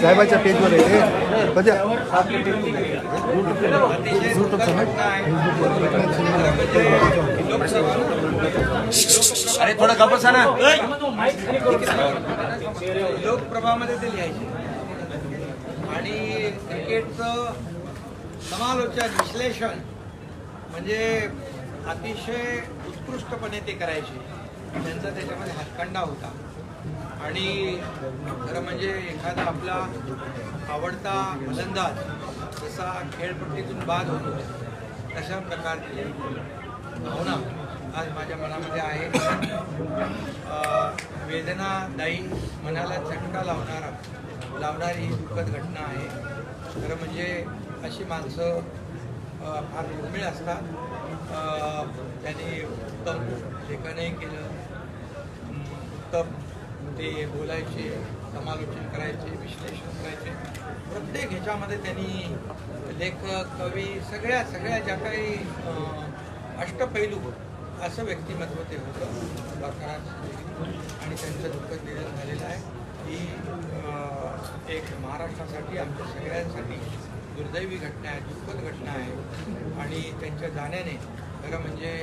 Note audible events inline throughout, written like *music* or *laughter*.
साहेबाच्या पेजवर आहे ते. म्हणजे अरे थोडं गप्पा ना. लोकप्रभामध्ये ते लिहायचे. आणि क्रिकेटचं समालोचन विश्लेषण म्हणजे अतिशय उत्कृष्टपणे ते करायचे. त्यांचा त्याच्यामध्ये हातखंडा होता. आणि खरं म्हणजे एखादा आपला आवडता फलंदाज जसा खेळपट्टीतून बाद होतो तशा प्रकारची भावना आज माझ्या मनामध्ये आहे. वेदनादायी मनाला झटका लावणारा लावणारी ही दुःखद घटना आहे. खरं म्हणजे अशी माणसं फार दुर्मिळ असतात. त्यांनी उत्तम लेखनही केलं. उत्तम ते बोलायचे समालोचन करायचे विश्लेषण करायचे. प्रत्येक ह्याच्यामध्ये त्यांनी लेखक कवी सगळ्या सगळ्या ज्या काही अष्टपैलू असं व्यक्तिमत्व ते होतं. प्रकारात आणि त्यांचं दुःखद निधन झालेलं आहे. ही एक महाराष्ट्रासाठी आमच्या सगळ्यांसाठी दुर्दैवी घटना आहे दुःखद घटना आहे. आणि त्यांच्या जाण्याने खरं म्हणजे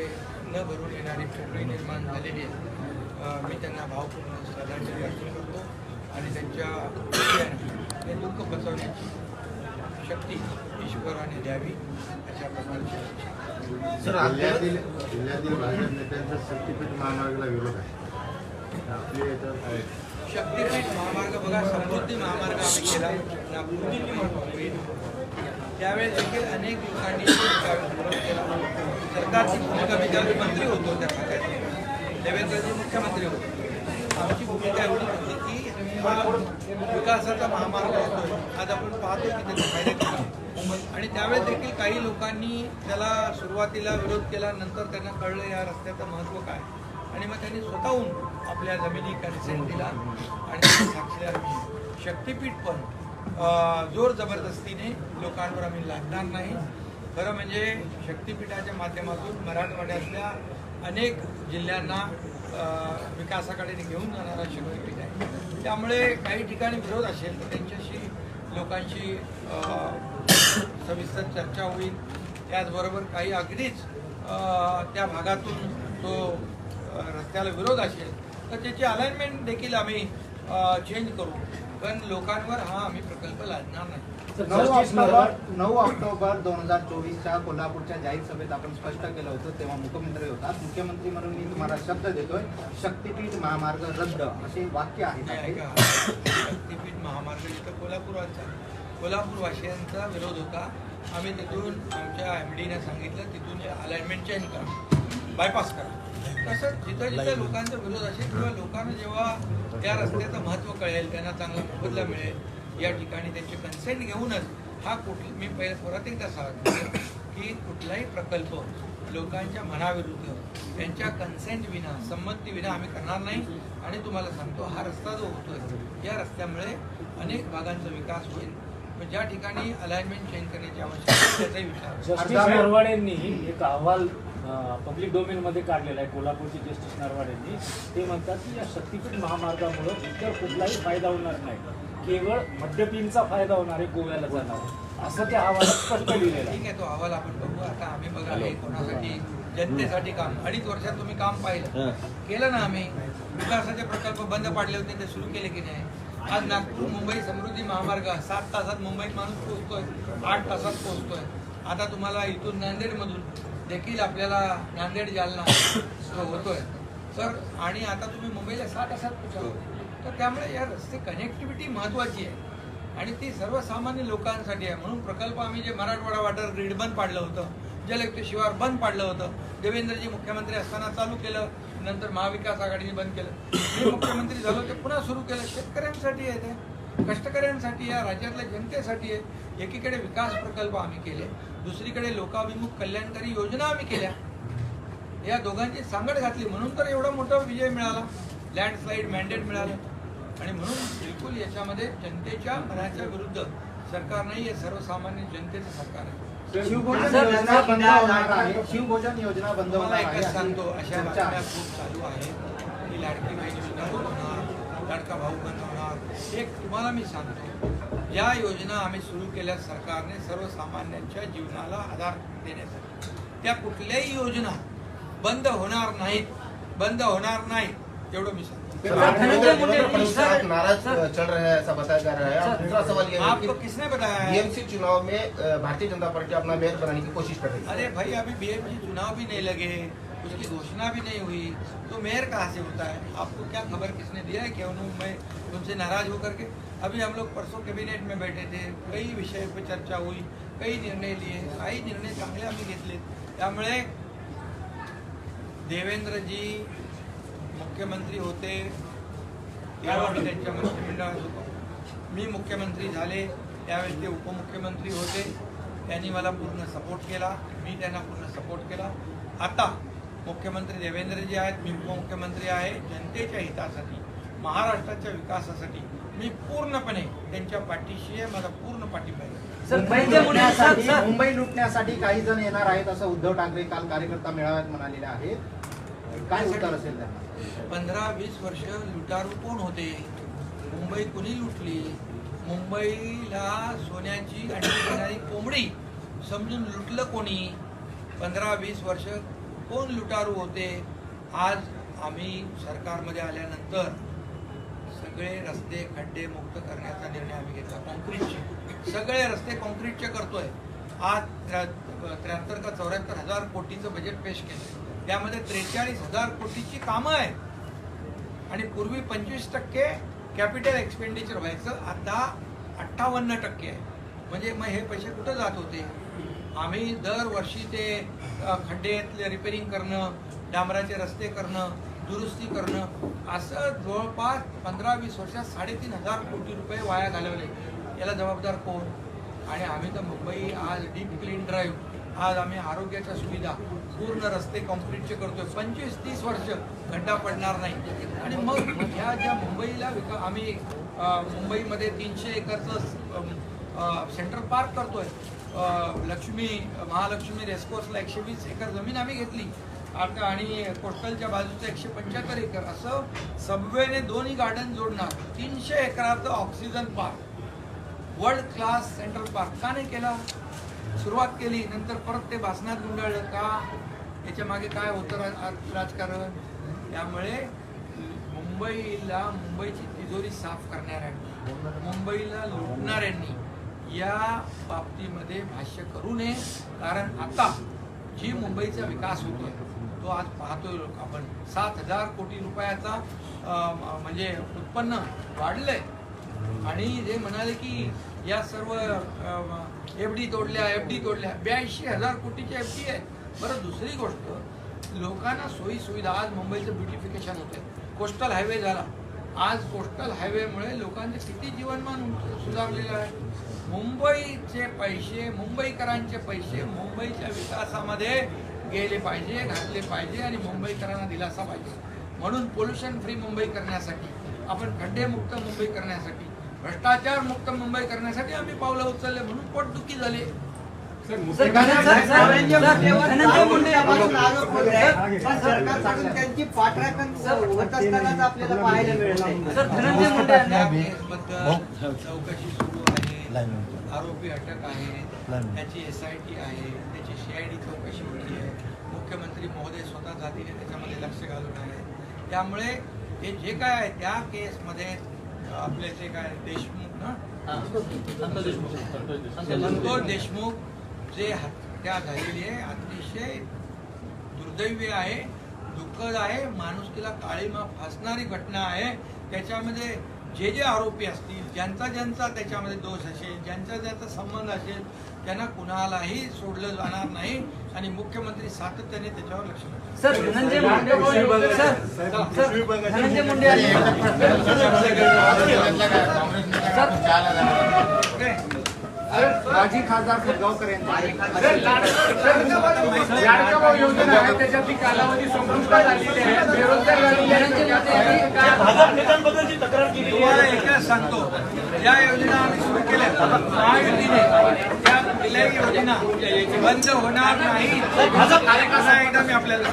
न भरून येणारी पोकळी निर्माण झालेली आहे. मी त्यांना भावपूर्ण श्रद्धांजली अर्पण करतो आणि त्यांच्या हे दुःख पचवण्याची शक्ती ईश्वराने द्यावी अशा प्रकारची इच्छा. जिल्ह्यातील जिल्ह्यातील भाजप नेत्यांचा शक्तीपीठ महामार्गाला विरोध आहे. आपले शक्तीपीठ महामार्ग बघा समृद्धी महामार्ग आम्ही केला नागपूर मुंबई त्यावेळेस देखील अनेक लोकांनी विरोध केला. सरकारची भूमिका मी मंत्री होतो त्या भागात देवेंद्रजी मुख्यमंत्री होते. आमची भूमिका एवढी होती की हा विकासाचा महामार्ग होतो. आज आपण पाहतो की त्याचे फायदे आणि त्यावेळेस देखील काही लोकांनी त्याला सुरुवातीला विरोध केला नंतर त्यांना कळलं या रस्त्याचं महत्त्व काय. आणि मग त्यांनी स्वतःहून आपल्या जमिनी कन्सेंट दिला आणि त्याची शक्तीपीठ पण जोर जबरदस्तीने लोकांवर आम्ही लादणार नाही. खरं म्हणजे शक्तीपीठाच्या माध्यमातून मराठवाड्यातल्या अनेक जिल्ह्यांना विकासाकडे घेऊन जाणारा शक्तीपीठ आहे. त्यामुळे काही ठिकाणी विरोध असेल तर त्यांच्याशी लोकांशी सविस्तर चर्चा होईल. त्याचबरोबर काही अगदीच त्या भागातून जो रस्त्याला विरोध असेल तर त्याची अलाइनमेंट देखील आम्ही चेंज करू. पण लोकांवर हा आम्ही प्रकल्प लादणार नाही. नऊ ऑक्टोबर नऊ ऑक्टोबर दोन हजार चोवीसच्या कोल्हापूरच्या जाहीर सभेत आपण स्पष्ट केलं होतं तेव्हा मुख्यमंत्री होतात. मुख्यमंत्री म्हणून मी तुम्हाला शब्द देतोय शक्तीपीठ महामार्ग रद्द असे वाक्य आहे शक्तीपीठ महामार्ग इथं कोल्हापूरचा कोल्हापूर वासियांचा विरोध होता. आम्ही तिथून आमच्या एम डीने सांगितलं तिथून अलाइनमेंट चेंज करा. बायपास करा. तसं जिथं जिथं लोकांचा विरोध असेल किंवा लोकांना जेव्हा त्या रस्त्याचं महत्त्व कळेल त्यांना चांगला मोबदला मिळेल या ठिकाणी त्यांचे कन्सेंट घेऊनच हा कुठ मी पहिले परत एकदा सांगतो की कुठलाही प्रकल्प लोकांच्या मनाविरुद्ध त्यांच्या कन्सेंट विना संमती विना आम्ही करणार नाही. आणि तुम्हाला सांगतो हा रस्ता जो होतोय या रस्त्यामुळे अनेक भागांचा विकास होईल. पण ज्या ठिकाणी अलाइनमेंट चेंज करण्याची आवश्यकता एक अहवाल पब्लिक डोमेन मध्ये काढलेला आहे कोल्हापूरचे जस्टिस नरवाडेंनी. ते म्हणतात की या शक्तीपीठ महामार्गामुळे इतर कुठलाही फायदा होणार नाही. केवळ मद्यपींचा फायदा होणार आहे गोव्याला जाणार. असं त्या अहवालात स्पष्ट लिहिलेलं आहे. ठीक आहे तो अहवाल आपण बघू. आता आम्ही बघा हे कोणासाठी. जनतेसाठी काम. अडीच वर्षात तुम्ही काम पाहिलं. केलं ना आम्ही. विकासाचे प्रकल्प बंद पाडले होते ते सुरू केले की नाही? आज नागपूर मुंबई समृद्धी महामार्ग सात तासात मुंबईत माणूस पोहोचतोय आठ तासात पोहोचतोय. आता तुम्हाला इथून नांदेडमधून देखील आपल्याला नांदेड जालना *coughs* होतोय. तर आणि आता तुम्ही मुंबईला सहा तासात पोहोचाल. तर त्यामुळे या रस्ते कनेक्टिव्हिटी महत्त्वाची आहे. आणि ती सर्वसामान्य लोकांसाठी आहे. म्हणून प्रकल्प आम्ही जे मराठवाडा वॉटर ग्रीड बंद पाडलं होतं जलयुक्त शिवार बंद पाडलं होतं देवेंद्रजी मुख्यमंत्री असताना चालू केलं नंतर महाविकास आघाडीने बंद केलं. मी मुख्यमंत्री झालो ते पुन्हा सुरू केलं. शेतकऱ्यांसाठी आहे ते. कष्टकऱ्यांसाठी या राज्यातल्या जनतेसाठी आहे. एकीकडे विकास प्रकल्प आम्ही केले. दुसरीकडे लोकाभिमुख कल्याणकारी योजना आम्ही केल्या. या दोघांची सांगड घातली. म्हणून तर एवढा मोठा विजय मिळाला. लँडस्लाईड मॅन्डेट मिळालं. आणि म्हणून बिलकुल याच्यामध्ये जनतेच्या मनाच्या विरुद्ध सरकार नाही हे सर्वसामान्य जनतेचं सरकार आहे. शिवभोजन योजना बंद एकच सांगतो अशा बातम्या. खूप चालू आहेत. की लाडकी बहीण योजना होणार लाडका भाऊ बनवणार एक तुम्हाला मी सांगतो या योजना आम्ही सुरू केल्या सरकारने सर्वसामान्यांच्या जीवनाला आधार देण्यासाठी. त्या कुठल्याही योजना बंद होणार नाहीत. बंद होणार नाहीत. एवढं नाराज़ चल रहे हैं ऐसा बताया जा रहा है। और दूसरा सवाल ये आपको किसने बताया? है बीएमसी चुनाव में भारतीय जनता पार्टी अपना मेयर बनाने की कोशिश कर रही है। अरे भाई अभी बीएमसी चुनाव भी नहीं लगे उसकी घोषणा भी नहीं हुई तो मेयर कहाँ से होता है? आपको क्या खबर किसने दिया है क्या उन्होंने मैं तुमसे नाराज़ होकर के? अभी हम लोग परसों कैबिनेट में बैठे थे कई विषय पर चर्चा हुई कई निर्णय लिए काही निर्णय चांगले आम्ही घेतले त्यामुळे देवेंद्रजी मुख्यमंत्री होते मी त्यांच्या मंत्रिमंडळात होतो. मी मुख्यमंत्री झाले त्यावेळेस ते उपमुख्यमंत्री होते. त्यांनी मला पूर्ण सपोर्ट केला मी त्यांना पूर्ण सपोर्ट केला. आता मुख्यमंत्री देवेंद्रजी आहेत मी उपमुख्यमंत्री आहे जनतेच्या हितासाठी महाराष्ट्राच्या विकासासाठी मी पूर्णपणे त्यांच्या पाठीशी आहे माझा पूर्ण पाठिंबा आहे. सर, मुंबई लुटण्यासाठी मुंबई लुटण्यासाठी काही जण येणार आहेत असं उद्धव ठाकरे काल कार्यकर्ता मेळाव्यात म्हणालेले आहेत. काय उत्तर असेल पंधरा वीस वर्ष लुटारू कोण होते? मुंबई कुणी लुटली? मुंबईला सोन्याची आणि कोंबडी समजून लुटलं कोणी? पंधरा वीस वर्ष कोण लुटारू होते? आज आम्ही सरकारमध्ये आल्यानंतर सगळे रस्ते खड्डे मुक्त करण्याचा निर्णय आम्ही घेतला. कॉन्क्रीटचे सगळे रस्ते कॉन्क्रीटचे करतोय. आज त्र्याहत्तर का चौऱ्याहत्तर हजार कोटीचं बजेट पेश केलं त्यामध्ये त्रेचाळीस हजार कोटीची कामं आहेत. आणि पूर्वी पंचवीस टक्के कॅपिटल एक्सपेंडिचर व्हायचं आता अठ्ठावन्न टक्के आहे. म्हणजे मग हे पैसे कुठं जात होते? आम्ही दरवर्षी ते खड्डेतले खड्ड्यातले रिपेरिंग करणं डांबराचे रस्ते करणं दुरुस्ती करणं असं जवळपास पंधरा वीस वर्षात साडेतीन हजार कोटी रुपये वाया घालवले. याला जबाबदार कोण? आणि आम्ही तर मुंबई आज डीप क्लीन ड्राईव्ह आज आम्ही आरोग्याच्या सुविधा पूर्ण रस्ते कॉन्क्रीटचे करतोय. पंचवीस तीस वर्ष खड्डा पडणार नाही. आणि मग ह्या ज्या मुंबईला विका आम्ही मुंबईमध्ये तीनशे एकरचं सेंट्रल पार्क करतोय. लक्ष्मी महालक्ष्मी रेसकोर्सला एकशे वीस एकर जमीन आम्ही घेतली. आता आणि कोस्टलच्या बाजूचं एकशे पंच्याहत्तर एकर. असं सबवेने दोन्ही गार्डन जोडणार. तीनशे एकराचं oxygen park. World class central park का नाही केला? सुरुवात केली. नंतर परत ते भासणात गुंडाळलं का? याच्या मागे काय होतं राजकारण? त्यामुळे मुंबईला मुंबईची तिजोरी साफ करणाऱ्यांनी मुंबईला लुटणाऱ्यांनी या बाबतीमध्ये भाष्य करू नये. कारण आता जी मुंबईचा विकास होतोय तो आज पाहतोय लोक आपण. सात हजार कोटी रुपयाचा म्हणजे उत्पन्न वाढलंय. आणि जे म्हणाले की या सर्व एफ डी तोडल्या एफ डी तोडल्या. ब्याऐंशी हजार कोटीच्या एफ डी आहे बरं दुसरी गोष्ट लोकांना सोयी सुविधा आज मुंबईचं ब्युटिफिकेशन होतं कोस्टल हायवे झाला. आज कोस्टल हायवेमुळे लोकांचे किती जीवनमान सुधारलेलं आहे. मुंबईचे पैसे मुंबईकरांचे पैसे मुंबईच्या विकासामध्ये गेले पाहिजे घातले पाहिजे आणि मुंबईकरांना दिलासा पाहिजे. म्हणून पोल्युशन फ्री मुंबई करण्यासाठी आपण खड्डेमुक्त मुंबई करण्यासाठी भ्रष्टाचार मुक्त मुंबई करण्यासाठी आम्ही पावलं उचलले म्हणून पोटदुखी झाली. धनंजय मुंडे यापासून आरोप होत आहे पण सरकारकडून त्यांची पाठराखण होत असतानाच आपल्याला पाहायला मिळत आहे सर धनंजय मुंडे यांनी त्या केसबद्दल चौकशी सुरू आहे. आरोपी अटक आहे. त्याची एस आय टी आहे. त्याची सी आय डी चौकशी होती आहे. मुख्यमंत्री महोदय स्वतः जातीने त्याच्यामध्ये लक्ष घालून आहे. त्यामुळे हे जे काय आहे त्या केसमध्ये आपले जे काय देशमुख ना? संतोष देशमुख. जे हत्या झालेली आहे अतिशय दुर्दैवी आहे दुःखद आहे माणुसकीला काळीमा फासणारी घटना आहे त्याच्यामध्ये जे जे आरोपी असतील ज्यांचा ज्यांचा त्याच्यामध्ये दोष असेल ज्यांचा ज्यांचा संबंध असेल त्यांना कुणालाही सोडलं जाणार नाही आणि मुख्यमंत्री सातत्याने त्याच्यावर लक्ष sir Dhananjay Munde sir sir Dhananjay Munde माजी खासदार फुलगावकर यांचा योजना आहे त्याच्यातली कालावधी संपुष्टात आलेली आहे. बेरोजगार तुम्हाला एकच सांगतो ज्या योजना आम्ही सुरू केल्या. महायुतीने त्या योजना बंद होणार नाही. असा एकदा मी आपल्याला.